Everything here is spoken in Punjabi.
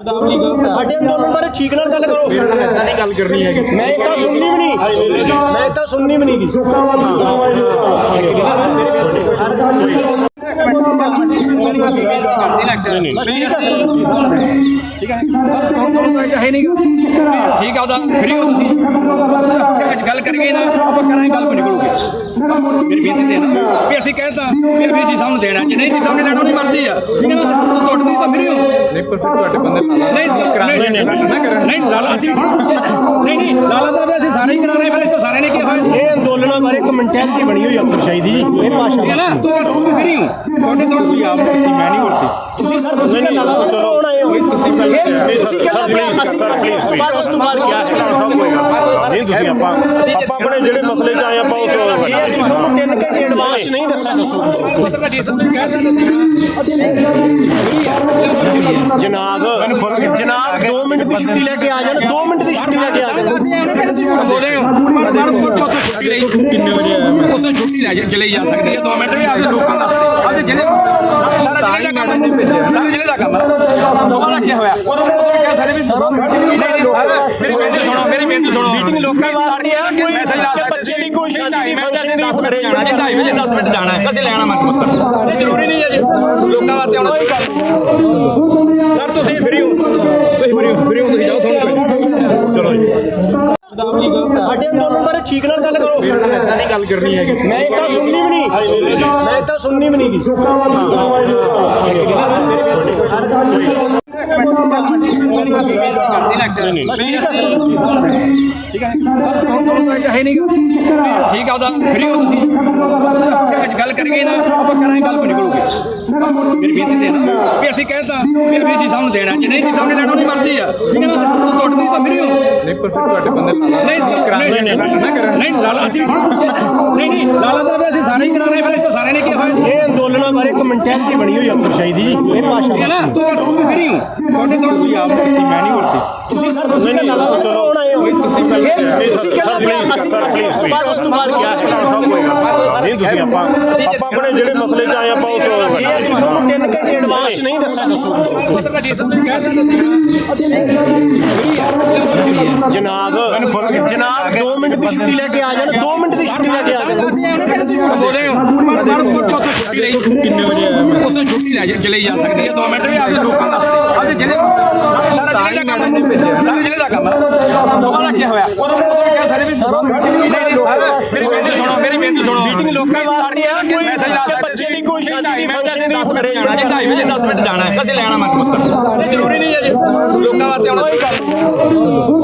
ਸਾਡੇ ਅੰਦੋਲਨ ਬਾਰੇ ਠੀਕ ਨਾਲ ਗੱਲ ਕਰੋ। ਨਹੀਂ ਗੱਲ ਕਰਨੀ ਹੈਗੀ। ਮੈਂ ਇਹ ਤਾਂ ਸੁਣਨੀ ਵੀ ਨਹੀਂ। ਮੈਂ ਇਹ ਤਾਂ ਸੁਣਨੀ ਵੀ ਨਹੀਂ। ਠੀਕ ਹੈ ਸਰ ਕੌਣ ਕੌਣ ਤਾਂ ਹੈ ਨਹੀਂ ਠੀਕ ਆ ਉਹਦਾ ਫਰੀ ਹੋ ਤੁਸੀਂ ਆਪਾਂ ਗੱਲ ਕਰੀਏ ਨਾ ਆਪਾਂ ਕਰਾਂਗੇ ਗੱਲ ਕੋ ਨਿਕਲੂਗੀ ਮੇਰੀ ਬੇਨਤੀ ਤੇ ਨਾ ਵੀ ਅਸੀਂ ਕਹਿੰਦਾ ਵੀ ਵੀਰ ਜੀ ਸਾਨੂੰ ਦੇਣਾ ਜੇ ਨਹੀਂ ਜੀ ਸਾਹਮਣੇ ਲੈਣਾ ਨਹੀਂ ਮਰਦੀ ਆ ਠੀਕ ਹੈ ਨਾ ਤੁਹਾਡੇ ਦੀ ਤਾਂ ਫਰੀ ਹੋ ਨਹੀਂ ਪਰ ਫਿਰ ਤੁਹਾਡੇ ਬੰਦੇ ਨਹੀਂ ਨਹੀਂ ਨਹੀਂ ਨਾ ਕਰਨ ਨਹੀਂ ਲਾਲਾ ਅਸੀਂ ਨਹੀਂ ਨਹੀਂ ਲਾਲਾ ਦਾ ਵੀ ਅਸੀਂ ਸਾਰੇ ਹੀ ਕਰਾਣੇ ਫਿਰ ਇਸ ਤੋਂ ਸਾਰੇ ਨੇ ਕੀ ਹੋਇਆ ਇਹ ਅੰਦੋਲਨਾਂ ਇੱਕ ਮੈਂਟੈਲਿਟੀ ਬਣੀ ਹੋਈ ਅਫਸਰਸ਼ਾਹੀ ਦੀ ਜੀ ਇਹ ਭਾਸ਼ਾ ਹੈ ਨਾ ਤੂੰ ਤੂੰ ਫਰੀ ਹੋ ਤੁਹਾਡੇ ਤੋਂ ਤੁਸੀਂ ਆਪ ਵਰਤੀ ਮੈਂ ਨਹੀਂ ਵਰਤੀ ਤੁਸੀਂ ਸਰ ਤੁਸੀਂ ਤਾਂ ਲਾਲਾ ਸਾਹਿਬ ਕਰਾਉਣ ਆਏ ਹੋ ਤੁਸੀਂ ਪਹਿਲਾਂ ਤੁਸੀਂ ਕਹਿੰਦਾ ਆਪਣੇ ਅਸੀਂ ਅਸੀਂ ਉਸ ਤੋਂ ਬਾਅਦ ਉਸ ਤੋਂ ਬਾਅਦ ਕੀ ਹੈ ਨਹੀਂ ਤੁਸੀਂ ਆਪਾਂ ਆਪਾਂ ਆਪਣੇ ਜਿਹੜੇ ਮਸਲੇ 'ਚ ਆਏ ਆਪਾਂ ਉਸ ਜੇ ਅਸੀਂ ਤੁਹਾਨੂੰ 3 ਘੰਟੇ ਐਡਵਾਂਸ ਨਹੀਂ ਦੱਸਿਆ ਦੱਸੋ ਤੁਸੀਂ ਕਹਿ ਜਨਾਬ ਜਨਾਬ 2 ਮਿੰਟ ਦੀ ਛੁੱਟੀ ਲੈ ਕੇ ਆ ਜਾਣ 2 ਮਿੰਟ ਦੀ ਛੁੱਟੀ ਲੈ ਕੇ ਆ ਜਾਣ ਬੋਲੇ ਹੋ ਪਰ ਪਰ ਉੱਪਰ ਤੋਂ ਛੁੱਟੀ ਲਈ ਕਿੰਨੇ ਵਜੇ ਆਇਆ ਲੈ ਜਾ- ਚਲੀ ਜਾ ਸਕਦੀ ਹੈ। 2 ਮਿੰਟ ਵੀ ਆਪਦੇ ਲੋਕਾਂ ਵਾਸਤੇ। ਆਪਦੇ ਜ਼ਿਲ੍ਹੇ ਵਾਸਤੇ। ਸਾਰਾ ਜ਼ਿਲ੍ਹੇ ਦਾ ਕੰਮ ਹੈ। ਸਾਰੇ ਜ਼ਿਲ੍ਹੇ ਦਾ ਕੰਮ ਹੈ। ਸਵਾਲ ਰੱਖਿਆ ਹੋਇਆ? ਉਦੋਂ ਉਦੋਂ ਕਿਹਾ ਸਾਰੇ ਵੀ ਸੁਣੋ। ਨਹੀਂ ਨਹੀਂ ਸਰ ਮੇਰੀ ਬੇਨਤੀ ਸੁਣੋ ਮੇਰੀ ਬੇਨਤੀ ਸੁਣੋ। ਮੀਟਿੰਗ ਲੋਕਾਂ ਵਾਸਤੇ ਆ ਕੋਈ ਮੈਸੇਜ ਲਾ ਸਕਦੇ ਬੱਚੇ ਦੀ ਕੋਈ ਸ਼ਾਦੀ ਦੀ ਫੰਕਸ਼ਨ ਦੀ 10 ਮਿੰਟ ਜਾਣਾ ਜੀ 2:30 ਵਜੇ 10 ਮਿੰਟ ਜਾਣਾ ਹੈ। ਅਸੀਂ ਲੈਣਾ ਮੰਗ ਪੱਤਰ ਇਹ ਜ਼ਰੂਰੀ ਨਹੀਂ ਹੈ ਜੀ। ਲੋਕਾਂ ਵਾਸਤੇ ਆਉਣਾ ਸਾਡੇ ਅੰਦੋਲਨ ਬਾਰੇ ਠੀਕ ਨਾਲ ਗੱਲ ਕਰੋ। ਨਹੀਂ ਗੱਲ ਕਰਨੀ ਹੈਗੀ। ਮੈਂ ਤਾਂ ਸੁਣਨੀ ਵੀ ਨਹੀਂ। ਮੈਂ ਤਾਂ ਸੁਣਨੀ ਵੀ ਨਹੀਂ। ਠੀਕ ਹੈ। ਹੈ ਠੀਕ ਆ ਉਹਦਾ ਫਰੀ ਹੋ ਤੁਸੀਂ। ਆਪਾਂ ਗੱਲ ਕਰੀਏ ਨਾ ਆਪਾਂ ਕਰਾਂਗੇ ਗੱਲ ਕੋ ਨਿਕਲੂਗੀ। ਮੇਰੀ ਬੇਨਤੀ ਤੇ ਨਾ। ਵੀ ਅਸੀਂ ਕਹਿੰਦਾ ਵੀ ਵੀਰ ਜੀ ਸਾਨੂੰ ਦੇਣਾ। ਜੇ ਨਹੀਂ ਜੀ ਸਾਹਮਣੇ ਲੈਣਾ ਨਹੀਂ ਮਰਦੀ ਆ। ਠੀਕ ਹੈ ਨਾ ਅਸੀਂ ਤੁਹਾਡੇ ਦੀ ਤਾਂ ਫਰੀ ਹੋ। ਨਹੀਂ ਪਰ ਫਿਰ ਤੁਹਾਡੇ ਬੰਦੇ ਲਾਲਾ ਨਹੀਂ ਨਹੀਂ ਨਹੀਂ ਨਾ ਕਰਨ ਨਹੀਂ ਲਾਲਾ ਅਸੀਂ ਨਹੀਂ ਨਹੀਂ ਲਾਲਾ ਦਾ ਵੀ ਅਸੀਂ ਸਾਰੇ ਹੀ ਕਰਾਣੇ ਫਿਰ ਇਸ ਤੋਂ ਸਾਰੇ ਨੇ ਕੀ ਹੋਇਆ ਇਹ ਅੰਦੋਲਨਾਂ ਬਾਰੇ ਇੱਕ ਮੈਂਟੈਲਿਟੀ ਬਣੀ ਹੋਈ ਅਫਸਰਸ਼ਾਹੀ ਦੀ ਜੀ। ਇਹ ਭਾਸ਼ਾ ਹੈ ਨਾ? ਤੂੰ ਤੂੰ ਫਰੀ ਹੋ। ਤੁਹਾਡੇ ਤੋਂ ਤੁਸੀਂ ਆਪ ਵਰਤੀ ਮੈਂ ਨਹੀਂ ਵਰਤੀ ਤੁਸੀਂ ਸਰ ਤੁਸੀਂ ਲਾਲਾ ਸਾਹਿਬ ਕਰਾਉਣ ਆਏ ਹੋ। ਤੁਸੀਂ ਪਹਿਲਾਂ ਫਿਰ ਤੁਸੀਂ ਆਪਣੇ ਅਸੀਂ ਅਸੀਂ ਉਸ ਤੋਂ ਬਾਅਦ ਉਸ ਤੋਂ ਬਾਅਦ ਕੀ ਹੈ? ਨਹੀਂ ਤੁਸੀਂ ਆਪਾਂ ਆਪਾਂ ਆਪਣੇ ਜਿਹੜੇ ਮਸਲੇ 'ਚ ਆਏ ਆਪਾਂ ਉਸ ਜੇ ਅਸੀਂ ਤੁਹਾਨੂੰ 3 ਘੰਟੇ ਐਡਵਾਂਸ ਨਹੀਂ ਦੱਸਿਆ ਦੱਸੋ ਤੁਸੀਂ। ਮਤਲਬ ਜੀ ਸਭ ਕਹਿ ਸਕਦੇ। ਜਨਾਬ ਜਨਾਬ 2 ਮਿੰਟ ਦੀ ਛੁੱਟੀ ਲੈ ਕੇ ਆ ਜਾਣ 2 ਮਿੰਟ ਦੀ ਛੁੱਟੀ ਲੈ ਕੇ ਆ ਜਾਣ। ਬੋਲੇ ਹੋ। ਪਰ ਪਰ ਤੋਂ ਛੁੱਟੀ ਲਈ। ਕਿੰਨੇ ਵਜੇ ਆਇਆ ਉੱਥੇ ਛੁੱਟੀ ਲੈ ਜਾ- ਚਲੀ ਜਾ ਸਕਦੀ ਹੈ। 2 ਮਿੰਟ ਵੀ ਆਪਦੇ ਲੋਕਾਂ ਵਾਸਤੇ ਆਪਦੇ ਜ਼ਿਲ੍ਹੇ ਵਾਸਤੇ ਸਾਰਾ ਜ਼ਿਲ੍ਹੇ ਦਾ ਕੰਮ ਹੈ। ਸਾਰੇ ਜ਼ਿਲ੍ਹੇ ਦਾ ਕੰਮ ਹੈ। ਸਵਾਲ ਰੱਖਿਆ ਹੋਇਆ ਉਦੋਂ ਉਦੋਂ ਕਿਹਾ ਸਾਰੇ ਵੀ ਸੁਣੋ ਨਹੀਂ ਨਹੀਂ ਸਰ ਮੇਰੀ ਬੇਨਤੀ ਸੁਣੋ ਮੇਰੀ ਬੇਨਤੀ ਸੁਣੋ। ਮੀਟਿੰਗ ਲੋਕਾਂ ਵਾਸਤੇ ਆ ਕੋਈ ਮੈਸੇਜ ਲਾ ਸਕਦੇ ਬੱਚੇ ਦੀ ਕੋਈ ਸ਼ਾਦੀ ਦੀ ਫੰਕਸ਼ਨ ਦੀ 10 ਮਿੰਟ ਜਾਣਾ ਜੀ 2:30 ਵਜੇ 10 ਮਿੰਟ ਜਾਣਾ ਹੈ। ਅਸੀਂ ਲੈਣਾ ਮੰਗ ਪੱਤਰ ਇਹ ਜ਼ਰੂਰੀ ਨਹੀਂ ਹੈ ਜੀ। ਲੋਕਾਂ ਵਾਸਤੇ ਆਉਣਾ